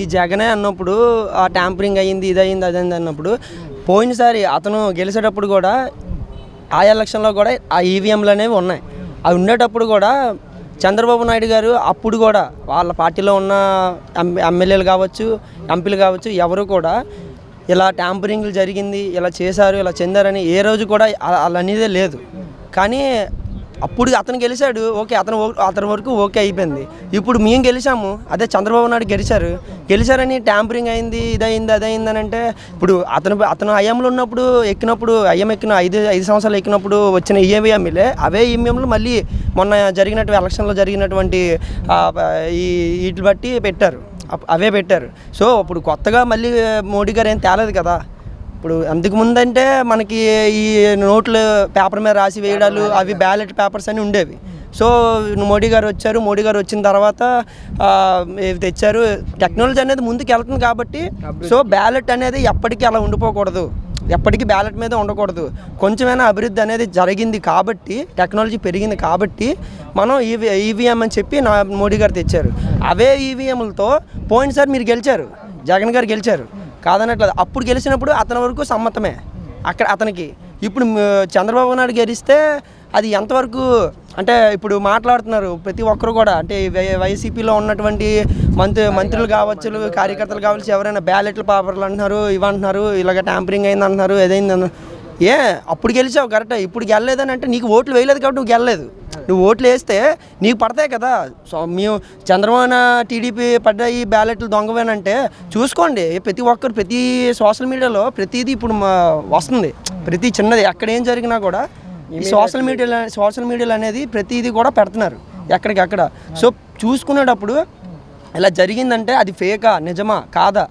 ఈ జగనే అన్నప్పుడు ఆ ట్యాంపరింగ్ అయ్యింది ఇది అయింది అదేంది అన్నప్పుడు పోయినసారి అతను గెలిచేటప్పుడు కూడా ఆ ఎలక్షన్లో కూడా ఆ ఈవీఎంలు అనేవి ఉన్నాయి. అవి ఉండేటప్పుడు కూడా చంద్రబాబు నాయుడు గారు అప్పుడు కూడా వాళ్ళ పార్టీలో ఉన్న ఎమ్మెల్యేలు కావచ్చు ఎంపీలు కావచ్చు ఎవరు కూడా ఇలా ట్యాంపరింగ్లు జరిగింది ఇలా చేశారు ఇలా చెందారని ఏ రోజు కూడా అలా అనేదే లేదు. కానీ అప్పుడు అతను గెలిచాడు ఓకే అతను అతని వరకు ఓకే అయిపోయింది. ఇప్పుడు మేము గెలిచాము అదే చంద్రబాబు నాయుడు గెలిచారు. గెలిచారని ట్యాంపరింగ్ అయింది ఇదయింది అదయింది అని అంటే ఇప్పుడు అతను అతను ఐఎంలో ఉన్నప్పుడు ఎక్కినప్పుడు ఐఎం ఎక్కిన ఐదు ఐదు సంవత్సరాలు ఎక్కినప్పుడు వచ్చిన ఈఎంఈఎంలే అవే ఈఎంఎంలు మళ్ళీ మొన్న జరిగినటువంటి ఎలక్షన్లో జరిగినటువంటి ఈ వీటిని బట్టి పెట్టారు. అవే పెట్టారు. సో ఇప్పుడు కొత్తగా మళ్ళీ మోడీ గారు ఏం తేలేదు కదా. ఇప్పుడు అందుకు ముందంటే మనకి ఈ నోట్లు పేపర్ మీద రాసి వేయడాలు అవి బ్యాలెట్ పేపర్స్ అని ఉండేవి. సో మోడీ గారు వచ్చారు మోడీ గారు వచ్చిన తర్వాత తెచ్చారు? టెక్నాలజీ అనేది ముందుకు వెళ్తుంది కాబట్టి సో బ్యాలెట్ అనేది ఎప్పటికీ అలా ఉండిపోకూడదు. ఎప్పటికీ బ్యాలెట్ మీద ఉండకూడదు. కొంచెమైనా అభివృద్ధి అనేది జరిగింది కాబట్టి టెక్నాలజీ పెరిగింది కాబట్టి మనం ఈవీ ఈవీఎం అని చెప్పి నా మోడీ గారు తెచ్చారు. అవే ఈవీఎంలతో పోయినసారి మీరు గెలిచారు. జగన్ గారు గెలిచారు. కాదనట్లేదు. అప్పుడు గెలిచినప్పుడు అతని వరకు సమ్మతమే. అక్కడ అతనికి. ఇప్పుడు చంద్రబాబు నాయుడు గెలిస్తే అది ఎంతవరకు అంటే ఇప్పుడు మాట్లాడుతున్నారు ప్రతి ఒక్కరు కూడా. అంటే వై- వైసీపీలో ఉన్నటువంటి మంత్రి మంత్రులు కావచ్చు కార్యకర్తలు కావచ్చు ఎవరైనా బ్యాలెట్లు పేపర్లు అంటున్నారు ఇవంటున్నారు ఇలాగ ట్యాంపరింగ్ అయింది అంటున్నారు ఏదైంది ఏ అప్పుడు గెలిచావు కరెక్ట్. ఇప్పుడు గెలలేదని అంటే నీకు ఓట్లు వేయలేదు కాబట్టి నువ్వు గెలలేదు. నువ్వు ఓట్లు వేస్తే నీకు పడతాయి కదా. సో మేము చంద్రబాబు టీడీపీ పడ్డాయి బ్యాలెట్లు దొంగవేనంటే చూసుకోండి ప్రతి ఒక్కరు ప్రతి సోషల్ మీడియాలో ప్రతిదీ ఇప్పుడు మా వస్తుంది. ప్రతి చిన్నది ఎక్కడ ఏం జరిగినా కూడా ఈ సోషల్ మీడియా సోషల్ మీడియాలో అనేది ప్రతిదీ కూడా పెడుతున్నారు ఎక్కడికక్కడ. సో చూసుకునేటప్పుడు ఇలా జరిగిందంటే అది ఫేకా నిజమా కాదా?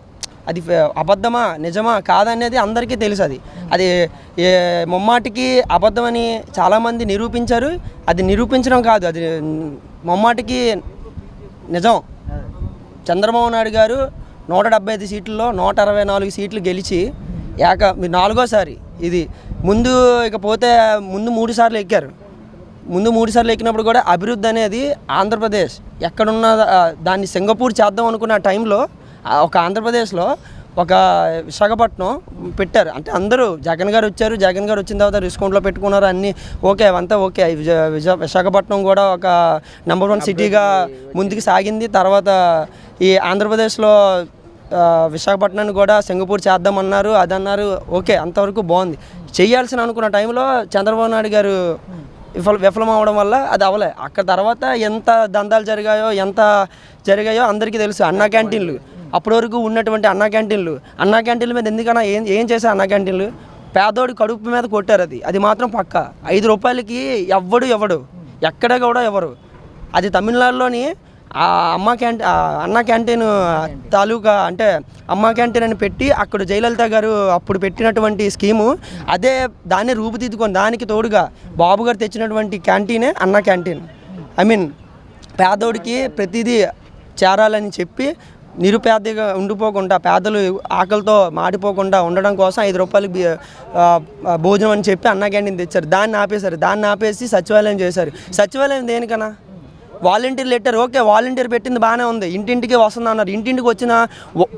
అది ఫే- అబద్ధమా నిజమా కాదనేది అందరికీ తెలుసు అది. అది మొమ్మాటికి అబద్ధమని చాలామంది నిరూపించారు. అది నిరూపించడం కాదు అది మొమ్మాటికి నిజం. చంద్రబాబు నాయుడు గారు నూట డెబ్బై ఐదు సీట్లలో నూట అరవై నాలుగు సీట్లు గెలిచి ఏక నాలుగోసారి ఇది ముందు ఇకపోతే ముందు మూడు సార్లు ఎక్కారు. ముందు మూడు సార్లు ఎక్కినప్పుడు కూడా అభివృద్ధి అనేది ఆంధ్రప్రదేశ్ ఎక్కడున్న దాన్ని సింగపూర్ చేద్దాం అనుకున్న టైంలో ఒక ఆంధ్రప్రదేశ్లో ఒక విశాఖపట్నం పెట్టారు. అంటే అందరూ జగన్ గారు వచ్చారు జగన్ గారు వచ్చిన తర్వాత డిస్కౌంట్లో పెట్టుకున్నారు అన్నీ ఓకే అవంతా ఓకే. విశాఖపట్నం కూడా ఒక నెంబర్ వన్ సిటీగా ముందుకు సాగింది. తర్వాత ఈ ఆంధ్రప్రదేశ్లో విశాఖపట్నాన్ని కూడా సింగపూర్ చేద్దామన్నారు అదన్నారు. ఓకే అంతవరకు బాగుంది. చేయాల్సిన అనుకున్న టైంలో చంద్రబాబు నాయుడు గారు విఫల విఫలం అవడం వల్ల అది అవలే అక్కడ తర్వాత ఎంత దందాలు జరిగాయో ఎంత జరిగాయో అందరికీ తెలుసు. అన్నా క్యాంటీన్లు. అప్పటి వరకు ఉన్నటువంటి అన్నా క్యాంటీన్లు. అన్నా క్యాంటీన్ల మీద ఎందుకన్నా ఏం ఏం చేశారు అన్నా క్యాంటీన్లు? పేదోడి కడుపు మీద కొట్టారు అది. అది మాత్రం పక్క. ఐదు రూపాయలకి ఎవ్వడు ఎవడు. ఎక్కడ కూడా ఎవరు. అది తమిళనాడులోని ఆ అమ్మ క్యాంటీ అన్న క్యాంటీన్ తాలూకా అంటే అమ్మ క్యాంటీన్ అని పెట్టి అక్కడ జయలలిత గారు అప్పుడు పెట్టినటువంటి స్కీము అదే దాన్ని రూపుదిద్దుకొని దానికి తోడుగా బాబు గారు తెచ్చినటువంటి క్యాంటీనే అన్న క్యాంటీన్. ఐ మీన్ పేదోడికి ప్రతిదీ చేరాలని చెప్పి నిరుపేదగా ఉండిపోకుండా పేదలు ఆకలితో మాడిపోకుండా ఉండడం కోసం ఐదు రూపాయలు భోజనం అని చెప్పి అన్న క్యాంటీన్ తెచ్చారు. దాన్ని ఆపేశారు. దాన్ని ఆపేసి సచివాలయం చేశారు. సచివాలయం దేనికన్నా వాలంటీర్ లెటర్. ఓకే వాలంటీర్ పెట్టింది బాగానే ఉంది. ఇంటింటికి వస్తుంది అన్నారు. ఇంటింటికి వచ్చిన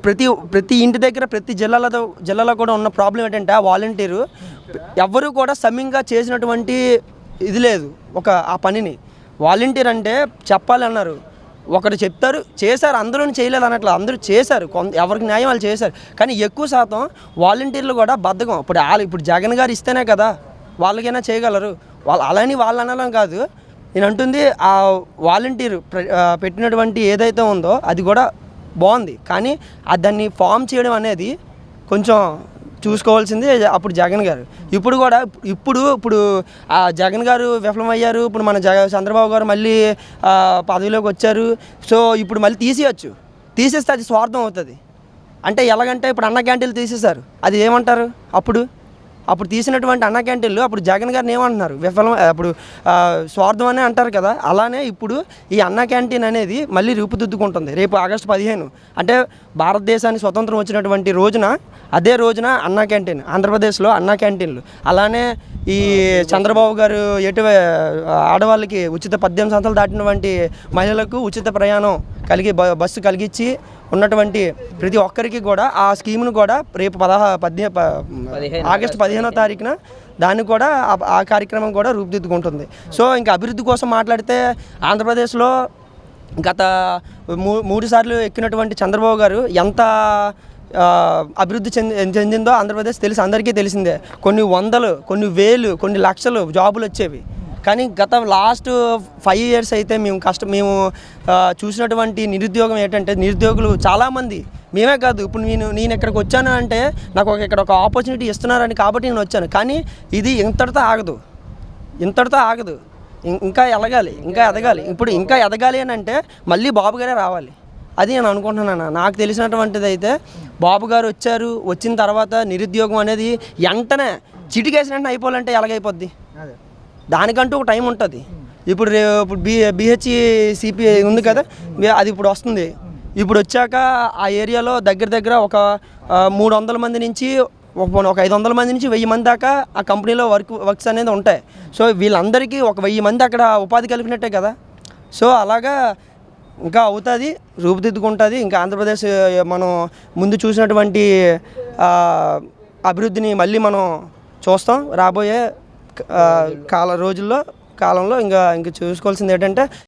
ప్రతి ప్రతి ఇంటి దగ్గర ప్రతి జిల్లాలతో జిల్లాలో కూడా ఉన్న ప్రాబ్లం ఏంటంటే ఆ వాలంటీరు ఎవ్వరూ కూడా సమ్యంగా చేసినటువంటి ఇది లేదు ఒక ఆ పనిని. వాలంటీర్ అంటే చెప్పాలన్నారు ఒకరు చెప్తారు చేశారు అందరూ చేయలేదు అన్నట్లు అందరూ చేశారు కొంత ఎవరికి న్యాయం వాళ్ళు చేశారు. కానీ ఎక్కువ శాతం వాలంటీర్లు కూడా బద్ధకం. ఇప్పుడు వాళ్ళు ఇప్పుడు జగన్ గారు ఇస్తేనే కదా వాళ్ళకైనా చేయగలరు. వాళ్ళు అలాని వాళ్ళు అనడం కాదు. నేను అంటుంది ఆ వాలంటీర్ పెట్టినటువంటి ఏదైతే ఉందో అది కూడా బాగుంది. కానీ దాన్ని ఫామ్ చేయడం అనేది కొంచెం చూసుకోవాల్సింది అప్పుడు జగన్ గారు. ఇప్పుడు కూడా ఇప్పుడు ఇప్పుడు ఆ జగన్ గారు విఫలమయ్యారు. ఇప్పుడు మన జగ చంద్రబాబు గారు మళ్ళీ పదవిలోకి వచ్చారు. సో ఇప్పుడు మళ్ళీ తీసేయచ్చు. తీసేస్తే అది స్వార్థం అవుతుంది. అంటే ఎలాగంటే ఇప్పుడు అన్న క్యాంటీన్లు తీసేశారు. అది ఏమంటారు అప్పుడు? అప్పుడు తీసినటువంటి అన్న క్యాంటీన్లు అప్పుడు జగన్ గారిని ఏమంటున్నారు? విఫలం అప్పుడు స్వార్థం అనే అంటారు కదా అలానే ఇప్పుడు ఈ అన్న క్యాంటీన్ అనేది మళ్ళీ రూపుదిద్దుకుంటుంది. రేపు ఆగస్టు పదిహేను. అంటే భారతదేశానికి స్వతంత్రం వచ్చినటువంటి రోజున అదే రోజున అన్నా క్యాంటీన్ ఆంధ్రప్రదేశ్లో అన్నా క్యాంటీన్లు. అలానే ఈ చంద్రబాబు గారు ఎటు ఆడవాళ్ళకి ఉచిత పద్దెనిమిది సంవత్సరాలు దాటినటువంటి మహిళలకు ఉచిత ప్రయాణం కలిగి బ- బస్సు కలిగించి ఉన్నటువంటి ప్రతి ఒక్కరికి కూడా ఆ స్కీమ్ను కూడా రేపు పదహా పద్దె ప- ఆగస్టు పదిహేనో తారీఖున దాన్ని కూడా ఆ- కార్యక్రమం కూడా రూపుదిద్దుకుంటుంది. సో ఇంకా అభివృద్ధి కోసం మాట్లాడితే ఆంధ్రప్రదేశ్లో గత మూ మూడు సార్లు ఎక్కినటువంటి చంద్రబాబు గారు ఎంత అభివృద్ధి చెంది చెందిందో ఆంధ్రప్రదేశ్ తెలిసి అందరికీ తెలిసిందే. కొన్ని వందలు కొన్ని వేలు కొన్ని లక్షలు జాబులు వచ్చేవి. కానీ గత లాస్ట్ ఫైవ్ ఇయర్స్ అయితే మేము కష్టం మేము చూసినటువంటి నిరుద్యోగం ఏంటంటే నిరుద్యోగులు చాలామంది మేమే కాదు. ఇప్పుడు నేను నేను ఇక్కడికి వచ్చాను అంటే నాకు ఒక ఇక్కడ ఒక ఆపర్చునిటీ ఇస్తున్నారని కాబట్టి నేను వచ్చాను. కానీ ఇది ఇంతటితో ఆగదు. ఇంతటితో ఆగదు. ఇంకా ఎదగాలి ఇంకా ఎదగాలి. ఇప్పుడు ఇంకా ఎదగాలి అని అంటే మళ్ళీ బాబు గారే రావాలి. అది నేను అనుకుంటున్నాను నాకు తెలిసినటువంటిది అయితే బాబు గారు వచ్చారు వచ్చిన తర్వాత నిరుద్యోగం అనేది వెంటనే చిటికేసిన అయిపోవాలంటే ఎలాగైపోద్ది? దానికంటూ ఒక టైం ఉంటుంది. ఇప్పుడు ఇప్పుడు బి బిహెచ్ఈ సిపి ఉంది కదా బి- అది ఇప్పుడు వస్తుంది. ఇప్పుడు వచ్చాక ఆ ఏరియాలో దగ్గర దగ్గర ఒక మూడు వందల మంది నుంచి ఒక ఒక ఐదు వందల మంది నుంచి వెయ్యి మంది దాకా ఆ కంపెనీలో వర్క్ వర్క్స్ అనేది ఉంటాయి. సో వీళ్ళందరికీ ఒక వెయ్యి మంది అక్కడ ఉపాధి కలిపినట్టే కదా. సో అలాగా ఇంకా అవుతుంది రూపుదిద్దుకుంటుంది. ఇంకా ఆంధ్రప్రదేశ్ మనం ముందు చూసినటువంటి అభివృద్ధిని మళ్ళీ మనం చూస్తాం. రాబోయే కాల రోజుల్లో కాలంలో ఇంకా ఇంకా చూసుకోవాల్సింది ఏంటంటే